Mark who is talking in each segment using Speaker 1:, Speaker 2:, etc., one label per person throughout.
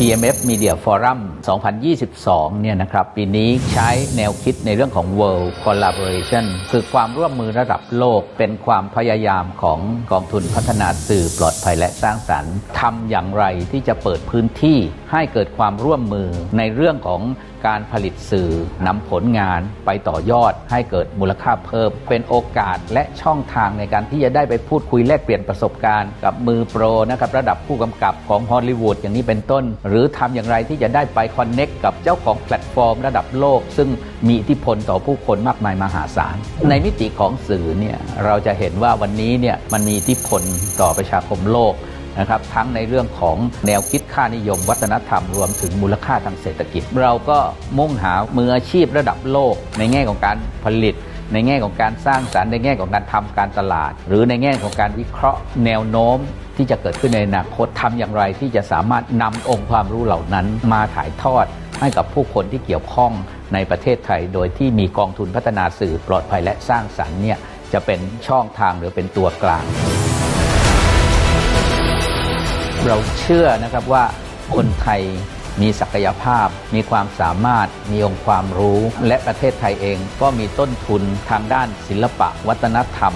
Speaker 1: TMF Media Forum 2022 เนี่ยนะครับ ปีนี้ใช้แนวคิดในเรื่องของ World Collaboration คือความร่วมมือระดับโลก เป็นความพยายามของกองทุนพัฒนาสื่อปลอดภัยและสร้างสรรค์ทำอย่างไรที่จะเปิดพื้นที่ ให้เกิดความร่วมมือในเรื่องของการผลิตสื่อนำผลงานไปต่อยอด ให้เกิดมูลค่าเพิ่ม เป็นโอกาสและช่องทางในการที่จะได้ไปพูดคุยแลกเปลี่ยนประสบการณ์ กับมือโปรนะครับระดับผู้กำกับของฮอลลีวูดอย่างนี้เป็นต้น หรือทำอย่างไรที่จะได้ไปคอนเน็กกับเจ้าของแพลตฟอร์ม ระดับโลก ซึ่งมีอิทธิพลต่อผู้คนมากมายมหาศาล ในมิติของสื่อเนี่ยเราจะเห็นว่าวันนี้เนี่ยมันมีอิทธิพลต่อประชาคมโลก นะครับทั้งในเรื่องของแนวคิดค่านิยม วัฒนธรรมรวมถึงมูลค่าทางเศรษฐกิจ เราก็มุ่งหามืออาชีพระดับโลก ในแง่ของการผลิต ในแง่ของการสร้างสารรค์ในแง่ของการทำการตลาด หรือในแง่ของการวิเคราะห์แนวโน้มที่จะเกิดขึ้นในอนาคตทำอย่างไรที่จะสามารถนำองค์ความรู้เหล่านั้นมาถ่ายทอดให้กับผู้คนที่เกี่ยวข้องในประเทศไทย โดยที่มีกองทุนพัฒนาสื่อปลอดภัยและสร้างสรรค์เนี่ยจะเป็นช่องทางหรือเป็นตัวกลาง เราเชื่อนะครับว่าคนไทยมีศักยภาพ มีความสามารถ มีองค์ความรู้ และประเทศไทยเองก็มีต้นทุนทางด้านศิลปะ วัฒนธรรม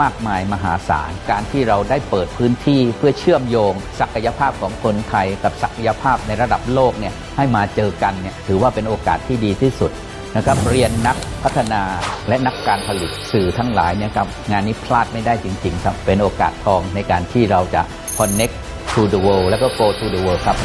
Speaker 1: มากมายมหาศาล การที่เราได้เปิดพื้นที่เพื่อเชื่อมโยง ศักยภาพของคนไทยกับศักยภาพในระดับโลกเนี่ยให้มาเจอกันเนี่ยถือว่าเป็นโอกาสที่ดีที่สุดนะครับเรียนนักพัฒนาและนักการผลิตสื่อทั้งหลายเนี่ยครับงานนี้พลาดไม่ได้จริงๆครับเป็นโอกาสทองในการที่เราจะ connect to the world แล้วก็ go to the world ครับ